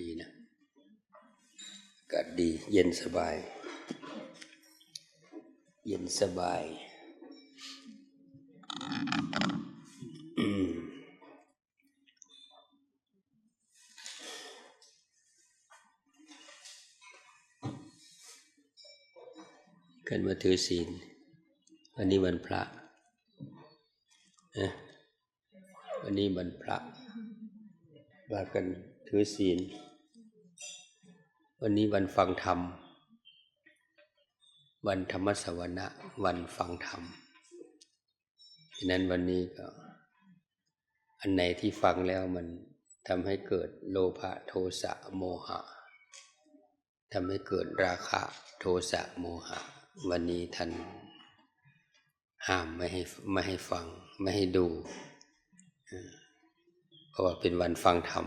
ดีนะอากาศดี เย็นสบาย เย็นสบายกันมาถือศีลวันนี้วันพระนะวันนี้วันพระว่ากัน ถือศีล วันนี้วันฟังธรรม วันธรรมสวนะวันฟังธรรมฉะนั้นวันนี้ก็ อันไหนที่ฟังแล้วมันทำให้เกิดโลภะโทสะโมหะทำให้เกิดราคะโทสะโมหะ วันนี้ท่านห้ามไม่ให้ไม่ให้ฟัง ไม่ให้ดู เพราะว่าเป็นวันฟังธรรม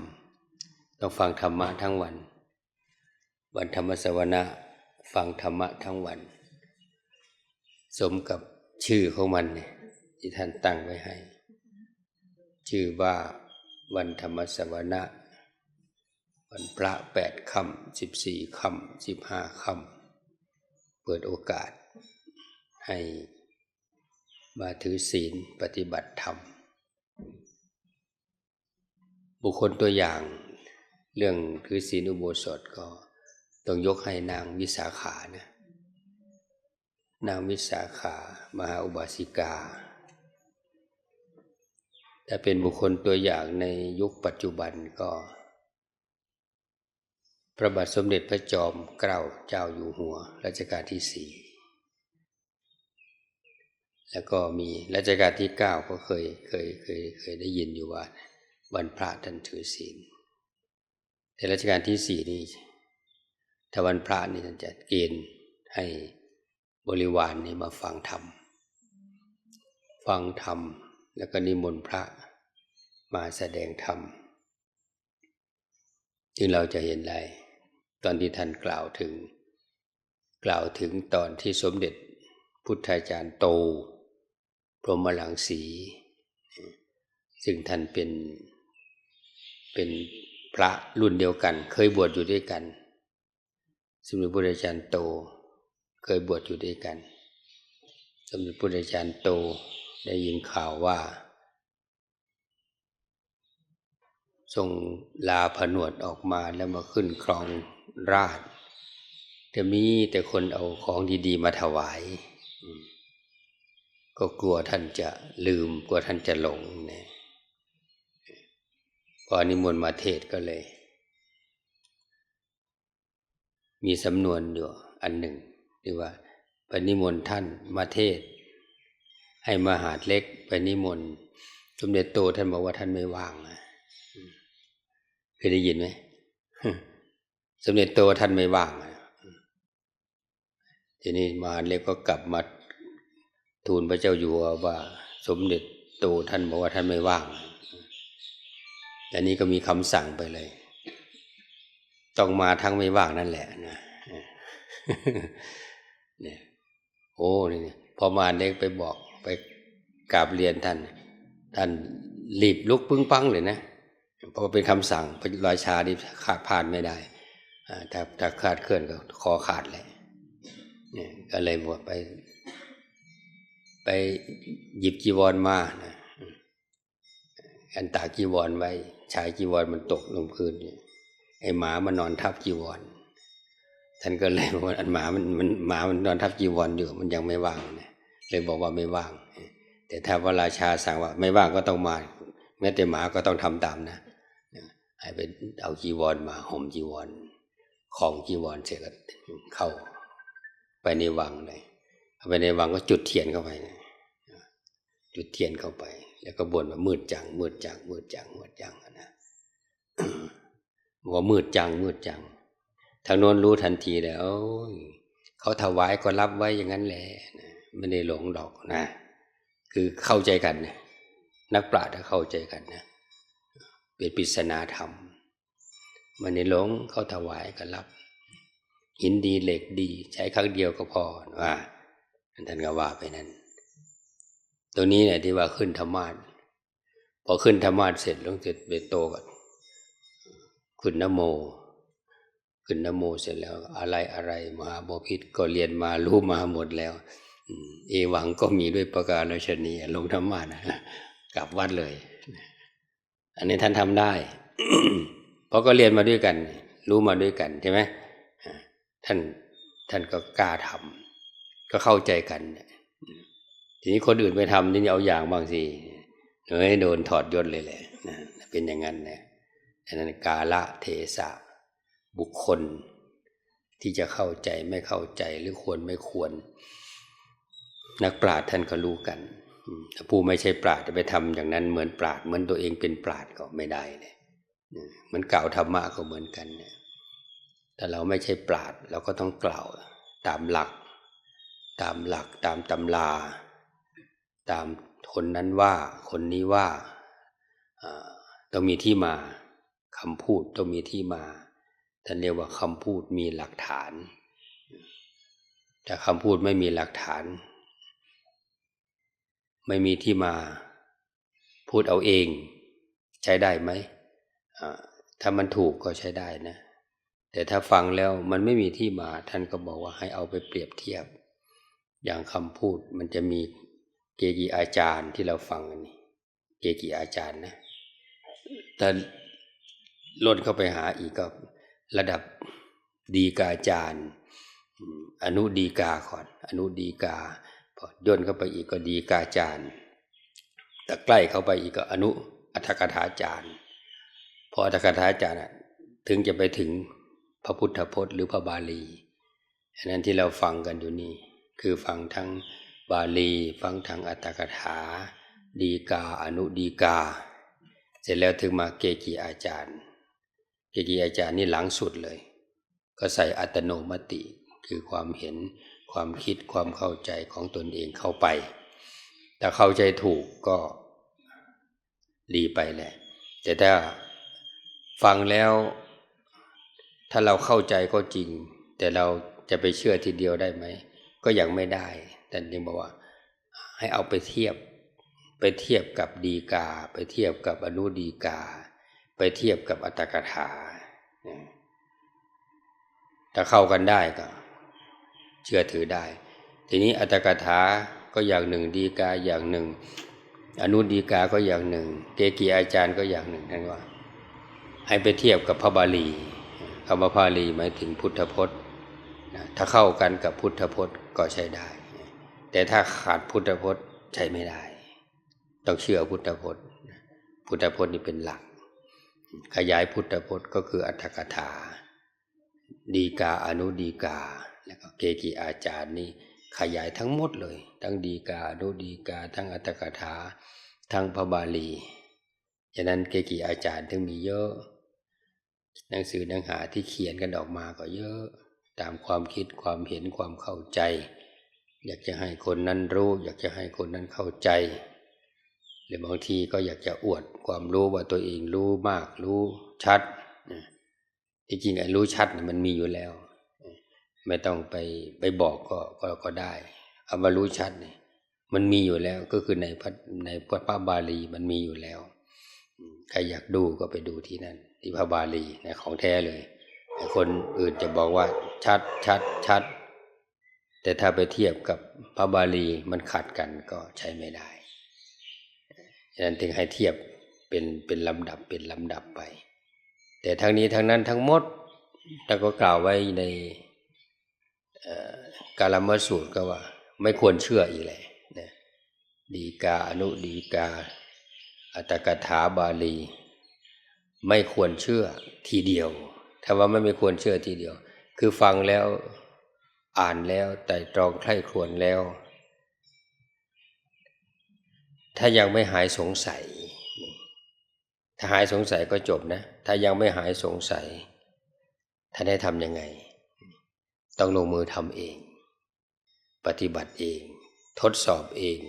ต้องฟังธรรมะทั้งวัน วันธรรมสวนะฟังธรรมะทั้งวัน สมกับชื่อของมันเนี่ยที่ท่านตั้งไว้ให้ ชื่อว่าวันธรรมสวนะวันพระแปดคำสิบสี่คำสิบห้าคำเปิดโอกาส ให้มาถือศีลปฏิบัติธรรม บุคคลตัวอย่าง เรื่องถือศีลอุโบสถก็ต้องยกให้นางวิสาขานะนางวิสาขามหาอุบาสิกาถ้าเป็นบุคคลตัวอย่างในยุคปัจจุบันก็ พระบาทสมเด็จพระจอมเกล้าเจ้าอยู่หัวรัชกาลที่สี่แล้วก็มีรัชกาลที่เก้าก็เคยเคยเคยเคยได้ยินอยู่ว่าวันพระท่านถือศีล แต่รัชกาลที่สี่นี่ถ้าวันพระนี่ท่านจะเกณฑ์ให้บริวารนี่มาฟังธรรม ฟังธรรม แล้วก็นิมนต์พระมาแสดงธรรมจึงเราจะเห็นได้ตอนที่ท่านกล่าวถึง กล่าวถึงตอนที่สมเด็จพุทธาจารย์โต พรหมลังสี ซึ่งท่านเป็นเป็น ระรุ่นเดียวกัน เคยบวชอยู่ด้วยกันสมเด็จพระพุทธาจารย์โต เคยบวชอยู่ด้วยกัน สมเด็จพระพุทธาจารย์โตได้ยินข่าวว่า ทรงลาผนวดออกมาแล้วมาขึ้นครองราชจะมีแต่คนเอาของดีๆมาถวาย ก็กลัวท่านจะลืมกลัวท่านจะหลงเนี่ย พอนิมนต์มาเทศก็เลย มีสำนวนอยู่อันหนึ่งที่ว่าไปนิมนต์ท่านมาเทศ ให้มหาดเล็กไปนิมนต์สมเด็จโตท่านบอกว่าท่านไม่ว่างเคยได้ยินไหมสมเด็จโตท่านไม่ว่างทีนี้มหาดเล็กก็กลับมาทูลพระเจ้าอยู่หัวว่า สมเด็จโตท่านบอกว่าท่านไม่ว่าง อันนี้ก็มีคำสั่งไปเลย ต้องมาทั้งไม่ว่างนั่นแหละนะเนี่ยโอ้นี่พอมาเล็กไปบอกไปกราบเรียนท่าน ท่านรีบลุกปึ้งปังเลยนะเพราะเป็นคำสั่งพระราชานี่ขาดผ่านไม่ได้ถ้าถ้าขาดเคลื่อนก็คอขาดเลยเนี่ยก็เลยบวชไป ไปหยิบจีวรมานะ อันตาจีวรไว้ ชายจีวรมันตกลงพื้นไอ้หมามันนอนทับจีวร ท่านก็เลยบอกว่าอันหมามันมันหมามันนอนทับจีวรอยู่ มันยังไม่ว่างนะเลยบอกว่าไม่ว่าง แต่ถ้าพระราชาสั่งว่า ไม่ว่างก็ต้องมา แม้แต่หมาก็ต้องทำตามนะให้ไปเอาจีวรมาห่มจีวรของจีวรเสร็จก็เข้า ไปในวังเลยเอาไปในวังก็จุดเทียนเข้าไป จุดเทียนเข้าไป แล้วก็บ่นว่ามืดจัง มืดจัง มืดจัง มืดจังนะว่ามืดจัง มืดจัง ทางโน้นรู้ทันทีแล้วเขาถวายก็รับไว้อย่างนั้นแหละไม่ได้หลงดอกนะ คือเข้าใจกันนะนักปราชญ์เข้าใจกันนะเป็นปริศนาธรรมมันในหลงเขาถวายก็รับ หินดีเหล็กดี ใช้ครั้งเดียวก็พอว่าท่านก็ว่าไปนั้น ตัวนี้เนี่ยที่ว่าขึ้นธรรมาสพอขึ้นธรรมาสเสร็จลงเสร็จเบโตก็คุณนโมคุณนโมเสร็จแล้ว อะไรอะไรมหาบพิษก็เรียนมารู้มาหมดแล้วเอวังก็มีด้วยประการชนีลงธรรมะนะกลับวัดเลย อันนี้ท่านทำได้ เพราะก็เรียนมาด้วยกัน รู้มาด้วยกันใช่ไหมท่านท่านก็กล้าทำก็เข้าใจกัน ทีนี้คนอื่นไปทำนี่เอาอย่างบางสิเฮ้ยโดนถอดยศเลยแหละเป็นอย่างนั้นนะอันนั้นกาละเทศะบุคคล ที่จะเข้าใจไม่เข้าใจหรือควรไม่ควร นักปราชญ์ท่านก็รู้กันถ้าผู้ไม่ใช่ปราชญ์จะไปทำอย่างนั้นเหมือนปราชญ์เหมือนตัวเองเป็นปราชญ์ก็ไม่ได้เลยเหมือนกล่าวธรรมะก็เหมือนกันเนี่ยถ้าเราไม่ใช่ปราชญ์เราก็ต้องกล่าวตามหลัก ตามหลักตามตำรา ตามคนนั้นว่า คนนี้ว่าต้องมีที่มาคำพูดต้องมีที่มาท่านเรียกว่าคำพูดมีหลักฐาน แต่คำพูดไม่มีหลักฐาน ไม่มีที่มา พูดเอาเอง ใช้ได้ไหมถ้ามันถูกก็ใช้ได้นะ แต่ถ้าฟังแล้วมันไม่มีที่มา ท่านก็บอกว่าให้เอาไปเปรียบเทียบ อย่างคำพูดมันจะมี เกจิอาจารย์ที่เราฟังกันนี่เกจิอาจารย์นะแต่ลดเข้าไปหาอีกก็ระดับดีกาอาจารย์ อนุดีกาก่อน อนุดีกาพอย่นเข้าไปอีกก็ดีกาอาจารย์แต่ใกล้เข้าไปอีกก็อนุอัตถกถาจารย์พออัตถกถาจารย์น่ะถึงจะไปถึงพระพุทธพจน์หรือพระบาลีอันนั้นที่เราฟังกันอยู่นี่ คือฟังทั้ง บาลี ฟังทั้งอัตถกถา ดีกาอนุดีกา เสร็จแล้วถึงมาเกจิอาจารย์ เกจิอาจารย์นี่หลังสุดเลย ก็ใส่อัตโนมติคือความเห็นความคิดความเข้าใจของตนเองเข้าไปแต่เข้าใจถูกก็ดีไปแหละ แต่ถ้าฟังแล้ว ถ้าเราเข้าใจก็จริง แต่เราจะไปเชื่อทีเดียวได้ไหม ก็ยังไม่ได้ แต่ยังบอกว่า ให้เอาไปเทียบ ไปเทียบกับดีกา ไปเทียบกับอนุดีกา ไปเทียบกับอัตถกถาถ้าเข้ากันได้ก็ เชื่อถือได้ ทีนี้อัตถกถาก็อย่างหนึ่งดีกาอย่างหนึ่ง อนุดีกาก็อย่างหนึ่ง เกกีอาจารย์ก็อย่างหนึ่งนั่นว่า ให้ไปเทียบกับพระบาลีคำว่าพระบาลีหมายถึงพุทธพจน์ถ้าเข้ากันกับพุทธพจน์ก็ใช้ได้ แต่ถ้าขาดพุทธพจน์ใช้ไม่ได้ ต้องเชื่อพุทธพจน์ พุทธพจน์นี่เป็นหลัก ขยายพุทธพจน์ก็คืออัตถกถา ดีกาอนุดีกา แล้วก็เกจิอาจารย์นี่ขยายทั้งหมดเลย ทั้งดีกาอนุดีกา ทั้งอัตถกถา ทั้งพระบาลีฉะนั้นเกจิอาจารย์ถึงมีเยอะ หนังสือหนังหาที่เขียนกันออกมาก็เยอะ ตามความคิดความเห็นความเข้าใจ อยากจะให้คนนั้นรู้ อยากจะให้คนนั้นเข้าใจหรือบางทีก็อยากจะอวดความรู้ว่าตัวเองรู้มาก รู้ชัดที่จริงไอ้รู้ชัดมันมีอยู่แล้ว ไม่ต้องไปไปบอกก็ก็ก็ได้คำว่ารู้ชัดเนี่ยมันมีอยู่แล้วก็คือในพระในพระบาลีมันมีอยู่แล้วใครอยากดูก็ไปดูที่นั่นที่พระบาลีนะของแท้เลย คนอื่นจะบอกว่าชัดชัดชัด แต่ถ้าไปเทียบกับพระบาลีมันขัดกันก็ใช้ไม่ได้ฉะนั้นถึงให้เทียบเป็นเป็นลำดับเป็นลำดับไป แต่ทั้งนี้ทั้งนั้นทั้งหมดแต่ก็กล่าวไว้ในกาลมสูตรก็ว่า ไม่ควรเชื่ออีกเลยนะดีกาอนุดีกา อัตกถาบาลี ไม่ควรเชื่อทีเดียวถ้าว่าไม่ไม่ควรเชื่อทีเดียว คือฟังแล้ว อ่านแล้วแต่ตรองใคร่ครวญแล้ว ถ้ายังไม่หายสงสัย ถ้าหายสงสัยก็จบนะ ถ้ายังไม่หายสงสัยท่านได้ทำยังไง ต้องลงมือทำเอง ปฏิบัติเอง ทดสอบเอง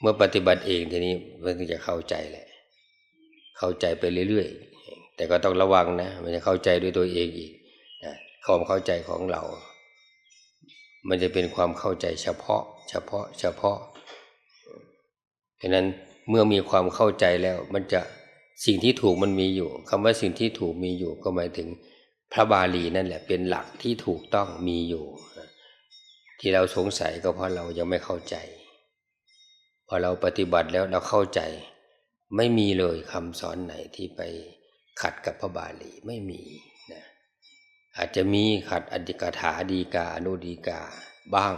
เมื่อปฏิบัติเองทีนี้มันจะเข้าใจแหละ เข้าใจไปเรื่อยๆ แต่ก็ต้องระวังนะ มันจะเข้าใจด้วยตัวเองอีก ความเข้าใจของเรา มันจะเป็นความเข้าใจเฉพาะ เฉพาะ เฉพาะฉะนั้นเมื่อมีความเข้าใจแล้วมันจะสิ่งที่ถูกมันมีอยู่คำว่าสิ่งที่ถูกมีอยู่ ก็หมายถึงพระบาลีนั่นแหละเป็นหลักที่ถูกต้องมีอยู่ ที่เราสงสัยก็เพราะเรายังไม่เข้าใจ พอเราปฏิบัติแล้วเราเข้าใจ ไม่มีเลยคำสอนไหนที่ไปขัดกับพระบาลีไม่มี อาจจะมีขัดอดิกถาดีกาอนุดีกาบ้าง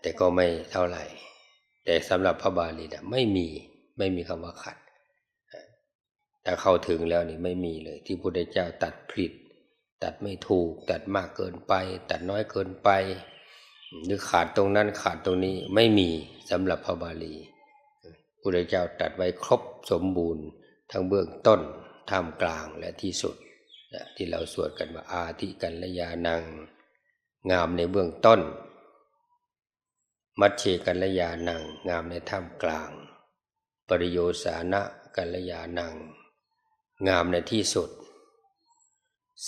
แต่ก็ไม่เท่าไหร่ แต่สำหรับพระบาลีนะไม่มีไม่มีคำว่าขัดถ้าเข้าถึงแล้วนี่ไม่มีเลย ที่พระพุทธเจ้าตัดผิด ตัดไม่ถูก ตัดมากเกินไป ตัดน้อยเกินไป หรือขาดตรงนั้นขาดตรงนี้ไม่มีสำหรับพระบาลีพระพุทธเจ้าตัดไว้ครบสมบูรณ์ ทั้งเบื้องต้นท่ามกลางและที่สุด นะที่เราสวดกันว่าอาทิกัลยานัง งามในเบื้องต้น มัชเชกัลยานัง งามในท่ามกลาง ปริโยสานะกัลยานัง งามในที่สุด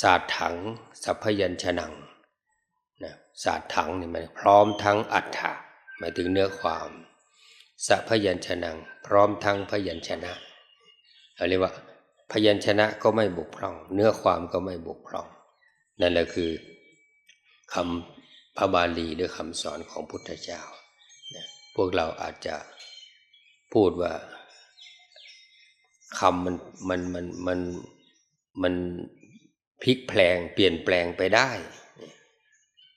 ศาสถัง สัพพยัญชนะนะศาสถังนี่มันพร้อมทั้งอัฏฐะหมายถึงเนื้อความสัพพยัญชนะพร้อมทั้งพยัญชนะเราเรียกว่า พยัญชนะก็ไม่บกพร่อง เนื้อความก็ไม่บกพร่อง นั่นแหละคือคำพระบาลีหรือคำสอนของพุทธเจ้า พวกเราอาจจะพูดว่าคำมันมันมันมันมันพลิกแปลงเปลี่ยนแปลงไปได้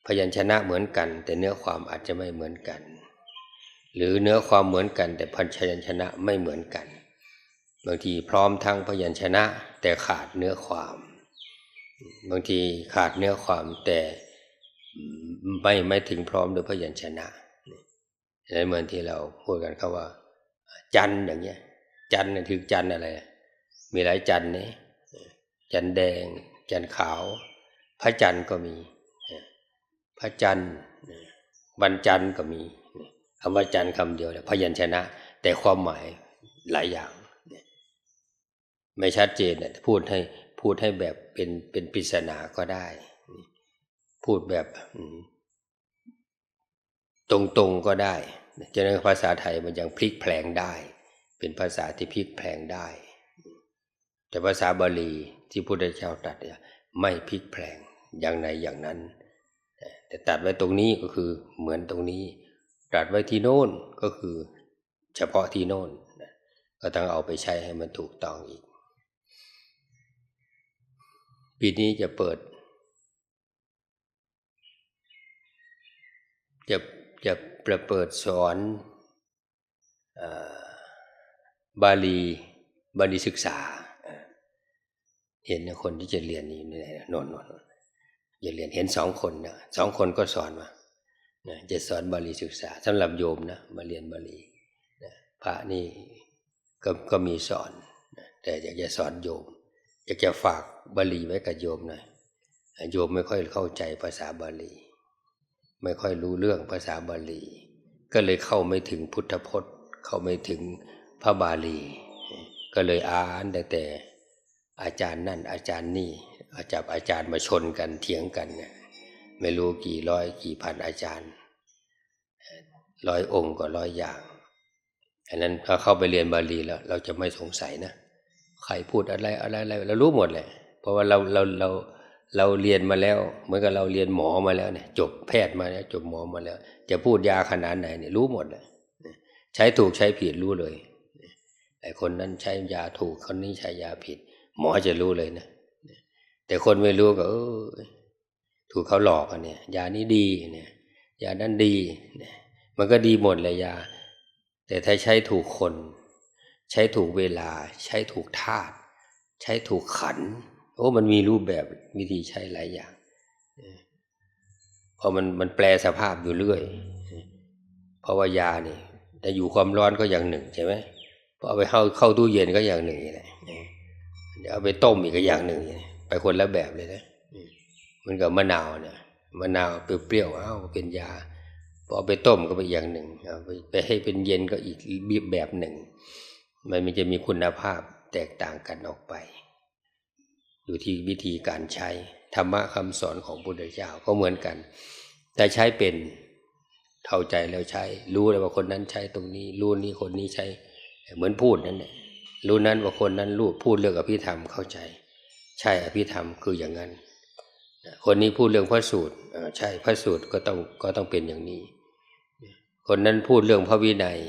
พยัญชนะเหมือนกัน แต่เนื้อความอาจจะไม่เหมือนกัน หรือเนื้อความเหมือนกัน แต่พันชยัญชนะไม่เหมือนกัน บางทีพร้อมทั้งพยัญชนะ แต่ขาดเนื้อความ บางทีขาดเนื้อความแต่ไม่ไม่ถึงพร้อมด้วยพยัญชนะนั้นเหมือนที่เราพูดกันเขาว่า จันอย่างเงี้ย จันนี่คือจันอะไร มีหลายจันนี่จันแดง จันขาว พระจันทร์ก็มี พระจันทร์บรรจันทร์ก็มีคำว่าจันทร์คำเดียวพยัญชนะ แต่ความหมายหลายอย่าง ไม่ชัดเจนพูดให้พูดให้แบบเป็นเป็นปริศนาก็ได้ พูดแบบตรงๆก็ได้จะในภาษาไทยมันยังพลิกแพลงได้ เป็นภาษาที่พลิกแพลงได้ แต่ภาษาบาลีที่พุทธเจ้าตรัสเนี่ยไม่พลิกแพลงอย่างไหนอย่างนั้น แต่ตัดไว้ตรงนี้ก็คือเหมือนตรงนี้ ตัดไว้ที่โน่นก็คือเฉพาะที่โน่นก็ต้องเอาไปใช้ให้มันถูกต้องอีก ปีนี้จะเปิด จะจะประเปิดสอนบาลีบาลีศึกษา เห็นคนที่จะเรียนนี่นนนนจะเรียนเห็นสองคนนะสองคนก็สอนมาจะสอนบาลีศึกษาสำหรับโยมนะมาเรียนบาลีพระนี่ก็ก็มีสอน แต่อยากจะสอนโยม อยากจะฝากบาลีไว้กับโยมหน่อยโยมไม่ค่อยเข้าใจภาษาบาลี ไม่ค่อยรู้เรื่องภาษาบาลี ก็เลยเข้าไม่ถึงพุทธพจน์ เข้าไม่ถึงพระบาลี ก็เลยอ่านแต่แต่อาจารย์นั่นอาจารย์นี่อาจารย์อาจารย์มาชนกันเถียงกันเนี่ยไม่รู้กี่ร้อยกี่พันอาจารย์ร้อยองค์ก็ร้อยอย่างอันนั้นพอเข้าไปเรียนบาลีแล้ว เราจะไม่สงสัยนะ ใครพูดอะไรอะไรอะไรเรารู้หมดเลยเพราะว่าเราเราเราเราเรียนมาแล้วเหมือนกับเราเรียนหมอมาแล้วเนี่ยจบแพทย์มาแล้วจบหมอมาแล้ว จะพูดยาขนาดไหนเนี่ยรู้หมดเลยใช้ถูกใช้ผิดรู้เลยไอ้คนนั้นใช้ยาถูกคนนี้ใช้ยาผิด หมอจะรู้เลยนะแต่คนไม่รู้ก็เออถูกเขาหลอกกันเนี่ยยานี้ดีเนี่ยยานั้นดีเนี่ยมันก็ดีหมดเลยยา แต่ถ้าใช้ถูกคน ใช้ถูกเวลา ใช้ถูกธาตุใช้ถูกขัน โอ้มันมีรูปแบบวิธีใช้หลายอย่างพอมันมันแปลสภาพอยู่เรื่อย เพราะว่ายาเนี่ยแต่อยู่ความร้อนก็อย่างหนึ่งใช่ไหมพอเอาไปเข้าเข้าตู้เย็นก็อย่างหนึ่งแหละเดี๋ยวเอาไปต้มอีกก็อย่างหนึ่ง ไปคนละแบบเลยนะมันกับมะนาวเนี่ยมะนาวเปรี้ยวๆเอ้าเป็นยาพอเอาไปต้มก็ไปอย่างหนึ่งเอาไปให้เป็นเย็นก็อีกแบบหนึ่ง มันมันจะมีคุณภาพแตกต่างกันออกไป อยู่ที่วิธีการใช้ ธรรมะคำสอนของพุทธเจ้าก็เหมือนกัน แต่ใช้เป็นเข้าใจแล้วใช้ รู้เลยว่าคนนั้นใช้ตรงนี้ รู้นี้คนนี้ใช้ เหมือนพูดนั่นแหละรู้นั้นว่าคนนั้นรู้พูดเรื่องอภิธรรมเข้าใจ ใช่อภิธรรมคืออย่างนั้น คนนี้พูดเรื่องพระสูตรใช่พระสูตรก็ต้องก็ต้องเป็นอย่างนี้ คนนั้นพูดเรื่องพระวินัย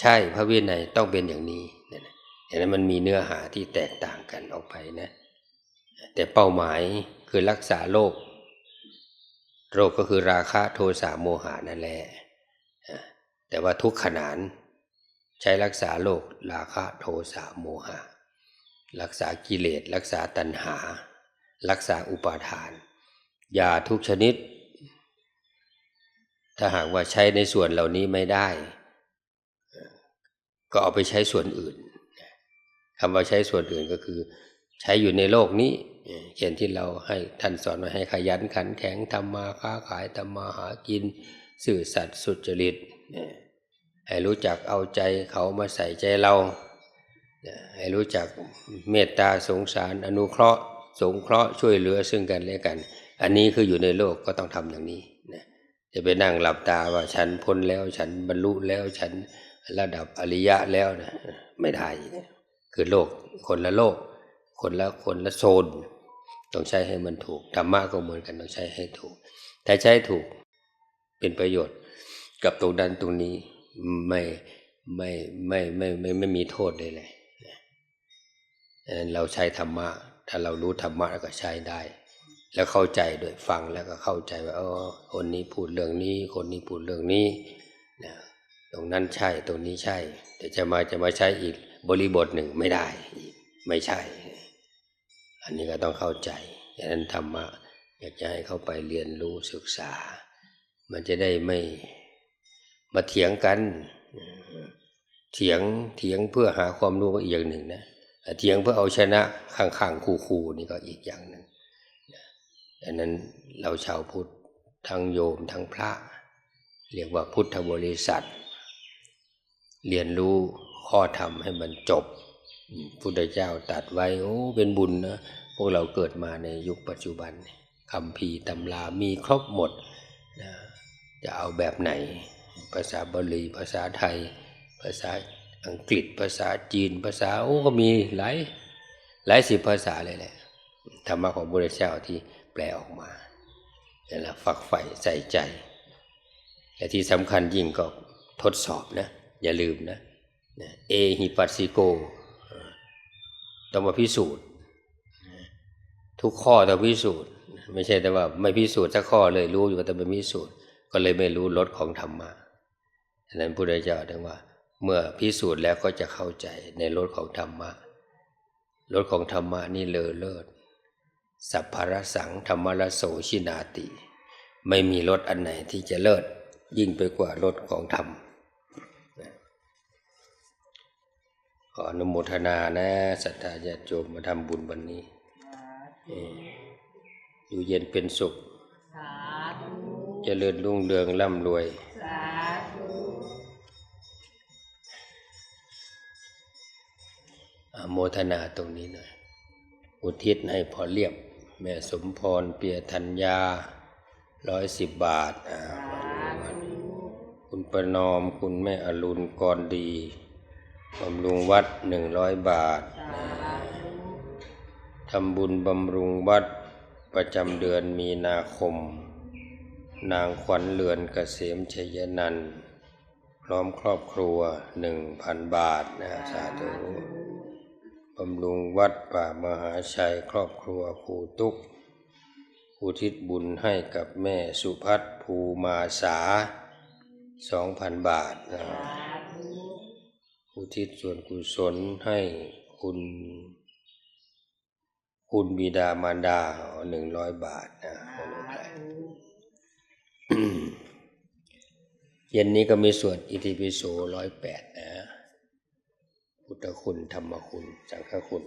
ใช่พระวินัยต้องเป็นอย่างนี้นั่นน่ะอย่างนั้นมันมีเนื้อหาที่แตกต่างกันออกไปนะ แต่เป้าหมายคือรักษาโรคโรคก็คือราคะโทสะโมหะนั่นแหละอะแต่ว่าทุกขนานใช้รักษาโรคราคะโทสะโมหะ รักษากิเลสรักษาตัณหา รักษาอุปาทานยาทุกชนิด ถ้าหากว่าใช้ในส่วนเหล่านี้ไม่ได้ ก็เอาไปใช้ส่วนอื่นคำว่าใช้ส่วนอื่นก็คือ ใช้อยู่ในโลกนี้เช่นที่เราให้ท่านสอนมาให้ขยันขันแข็งทำมาค้าขายทำมาหากิน สื่อสัตย์สุจริตให้รู้จักเอาใจเขามาใส่ใจเราให้รู้จักเมตตาสงสารอนุเคราะห์ สงเคราะห์ช่วยเหลือซึ่งกันและกัน อันนี้คืออยู่ในโลกก็ต้องทำอย่างนี้นะจะไปนั่งหลับตาว่าฉันพ้นแล้วฉันบรรลุแล้วฉัน ระดับอริยะแล้วนะไม่ได้คือโลกคนละโลก คนละคนละโซน ต้องใช้ให้มันถูกธรรมะก็เหมือนกันต้องใช้ให้ถูกถ้าใช้ถูกเป็นประโยชน์กับตรงนั้นตรงนี้ไม่ไม่ไม่ไม่ไม่ไม่มีโทษเลยเลยนั้นเราใช้ธรรมะ ถ้าเรารู้ธรรมะก็ใช้ได้ แล้วเข้าใจด้วยฟังแล้วก็เข้าใจว่าอ๋อคนนี้พูดเรื่องนี้ คนนี้พูดเรื่องนี้นะ ตรงนั้นใช่ตรงนี้ใช่ แต่จะมาจะมาใช้อีกบริบทหนึ่งไม่ได้อีกไม่ใช่ อันนี้ก็ต้องเข้าใจดังนั้นธรรมะอยากจะให้เข้าไปเรียนรู้ศึกษา มันจะได้ไม่มาเถียงกัน เถียงเถียงเพื่อหาความรู้ก็อีกอย่างหนึ่งนะเถียงเพื่อเอาชนะข้างๆคู่ๆนี่ก็อีกอย่างหนึ่งดังนั้นเราชาวพุทธทั้งโยมทั้งพระ เรียกว่าพุทธบริษัท เรียนรู้ข้อธรรมให้มันจบพุทธเจ้าตัดไว้โอ้เป็นบุญนะพวกเราเกิดมาในยุคปัจจุบันคำพีตำรามีครบหมดนะจะเอาแบบไหน ภาษาบาลีภาษาไทย ภาษาอังกฤษภาษาจีน ภาษาโอ้ก็มีหลายหลายสิบภาษาเลยแหละธรรมะของพระเจ้าที่แปลออกมานี่แหละฝักใฝ่ใส่ใจและที่สำคัญยิ่งก็ทดสอบนะ อย่าลืมนะเอหิปัสสิโก ต้องมาพิสูจน์ ทุกข้อต้องพิสูจน์ ไม่ใช่แต่ว่า ไม่พิสูจน์สักข้อเลยรู้อยู่แต่ไม่พิสูจน์ ก็เลยไม่รู้รสของธรรมะฉะนั้นพระพุทธเจ้าถึงว่า เมื่อพิสูจน์แล้วก็จะเข้าใจในรสของธรรมะรสของธรรมะนี่เลอเลิศสัพพารสังธรรมรโสชินาติ ไม่มีรสอันไหนที่จะเลิศยิ่งไปกว่ารสของธรรม ขออนุโมทนานะศรัทธาญาติโยมมาทำบุญวันนี้ อยู่เย็นเป็นสุขสาธุเจริญรุ่งเรืองร่ำรวยสาธุอโมทนาตรงนี้หน่อย อุทิศให้พอเรียบ แม่สมพรเปียธัญญาร้อยสิบบาทอ่าคุณประนอมคุณแม่อรุณกรดี บำรุงวัดหนึ่งร้อยบาทธุทำบุญบำรุงวัดประจำเดือนมีนาคม นางขวัญเรือนเกษมชัยนันพร้อมครอบครัวหนึ่งพันบาทนะสาธุบำรุงวัดป่ามหาชัยครอบครัวครูตุกอุทิศบุญให้กับแม่สุพัฒภูมาสาสองพันบาทนะ ทิศส่วนกุศลให้คุณ คุณบิดามารดาหนึ่งร้อยบาทนะเย็นนี้ก็มีส่วนอิติปิโสร้อยแปดนะ พุทธคุณธรรมคุณ สังฆคุณ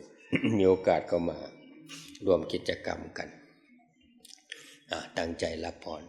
มีโอกาสก็มาร่วมกิจกรรมกัน ตั้งใจรับพร